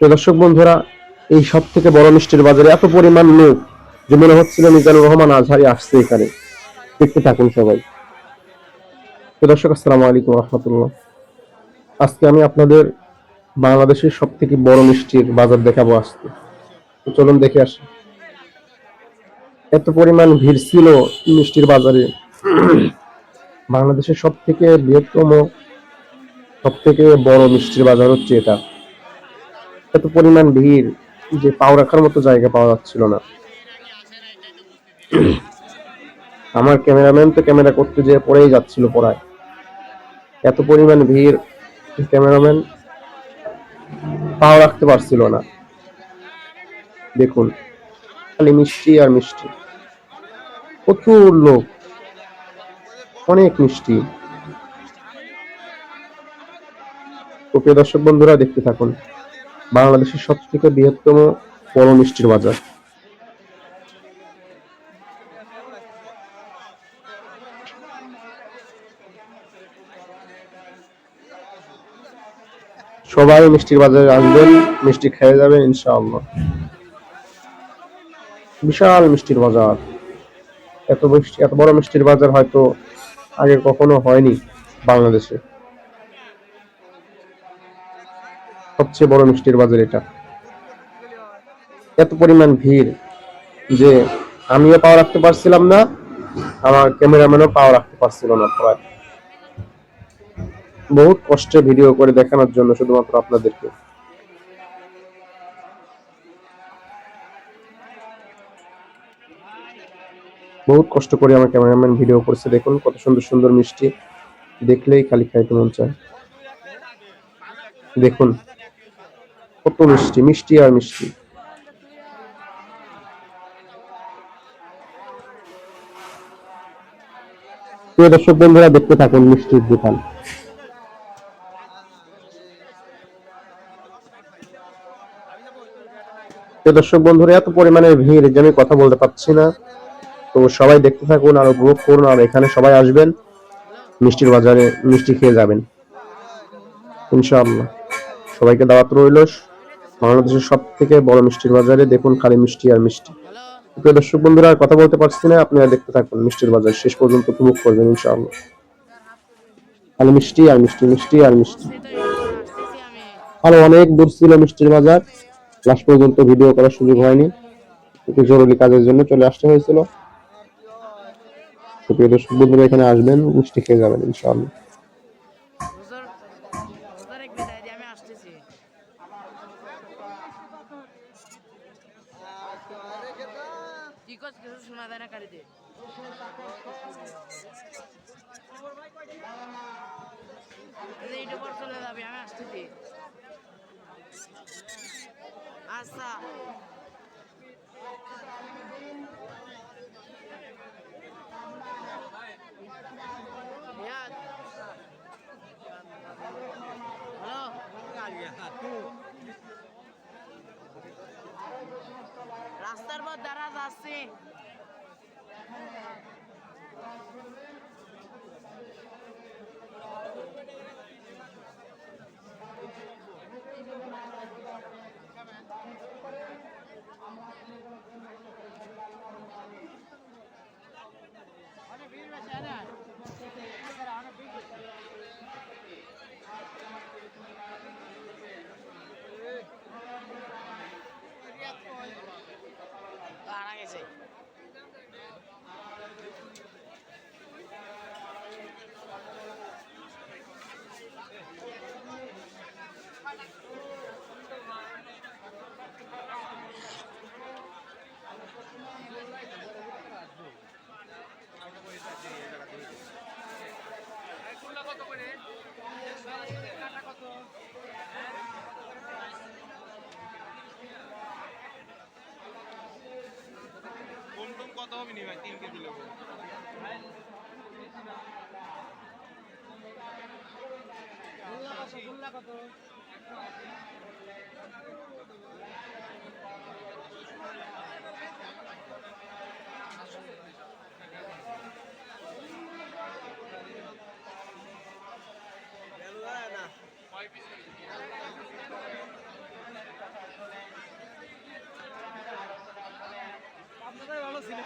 দর্শক বন্ধুরা, এই সব থেকে বড় মিষ্টির বাজারে এত পরিমাণ লোক যে মনে হচ্ছিল মিজানুর রহমান আজহারি আসছে এখানে। দেখতে থাকুন সবাই। দর্শক, আসসালামু আলাইকুম রহমতুল্লাহ। আজকে আমি আপনাদের বাংলাদেশের সব থেকে বড় মিষ্টির বাজার দেখাবো আজকে। তো চলুন দেখে আসি। এত পরিমাণ ভিড় ছিল মিষ্টির বাজারে। বাংলাদেশের সব থেকে বৃহত্তম সব থেকে বড় মিষ্টির বাজার হচ্ছে এটা। এত পরিমাণ ভিড় যে পাও রাখার মতো জায়গা পাওয়া যাচ্ছিল না। আমার ক্যামেরাম্যান তো ক্যামেরা করতে যেয়ে পড়েই যাচ্ছিল পড়ায়। এত পরিমাণ ভিড় ক্যামেরাম্যান পাও রাখতে পারছিল না। দেখুন, খালি মিষ্টি আর মিষ্টি। প্রচুর লোক। অনেক মিষ্টি। প্রিয় দর্শক বন্ধুরা, দেখতে থাকুন। বাংলাদেশের সব থেকে বৃহত্তম বড় মিষ্টির বাজার। সবাই মিষ্টির বাজারে আসবেন, মিষ্টি খেয়ে যাবেন, ইনশাআল্লাহ। বিশাল মিষ্টির বাজার। এত মিষ্টি, এত বড় মিষ্টির বাজার হয়তো আগে কখনো হয়নি বাংলাদেশে। সবচেয়ে বড় মিষ্টির বাজার এটা। এত পরিমাণ ভিড় যে আমিও পাওয়া রাখতে পারছিলাম না, আমার ক্যামেরাম্যানও পাওয়া রাখতে পারছিল না প্রায়। বহুত কষ্টে ভিডিও করে দেখানোর জন্য শুধুমাত্র আপনাদেরকে। বহুত কষ্ট করে আমার ক্যামেরাম্যান ভিডিও করছে, দেখুন কত সুন্দর সুন্দর মিষ্টি। দেখলেই খালি খাইতে মন চায়। দেখুন। কত মিষ্টি মিষ্টি আর মিষ্টি। প্রিয় দর্শক বন্ধুরা, দেখতে থাকুন মিষ্টির দোকান। প্রিয় দর্শক বন্ধুরা, এত পরিমাণে ভিড় যে আমি কথা বলতে পারছি না। তো সবাই দেখতে থাকুন আর উপভোগ করুন আর এখানে সবাই আসবেন, মিষ্টির বাজারে মিষ্টি খেয়ে যাবেন। ইনশাআল্লাহ। সবাইকে দাওয়াত রইল। বাংলাদেশের সব থেকে বড় মিষ্টির বাজারে দেখুন খালি মিষ্টি আর মিষ্টি। প্রিয় দর্শক বন্ধুরা, আর কথা বলতে পারছি না আপনারা দেখতে থাকুন মিষ্টির বাজার। শেষ পর্যন্ত উপভোগ করবেন ইনশাআল্লাহ। খালি মিষ্টি আর মিষ্টি মিষ্টি আর মিষ্টি। আরও অনেক দূর ছিল মিষ্টির বাজার। লাস্ট পর্যন্ত ভিডিও করার সুযোগ হয়নি। একটু জরুরি কাজের জন্য চলে আসতে হয়েছিল। প্রিয় দর্শক বন্ধুরা, এখানে আসবেন, মিষ্টি খেয়ে যাবেন ইনশাআল্লাহ। কি করছ কিছু শোনা যায় না কারিতে এইটা পর চলে যাবে আমি আসতেছি আচ্ছা হ্যালো পর কেজি তিন কেজি নেব। আপনাদের ভালো ছিল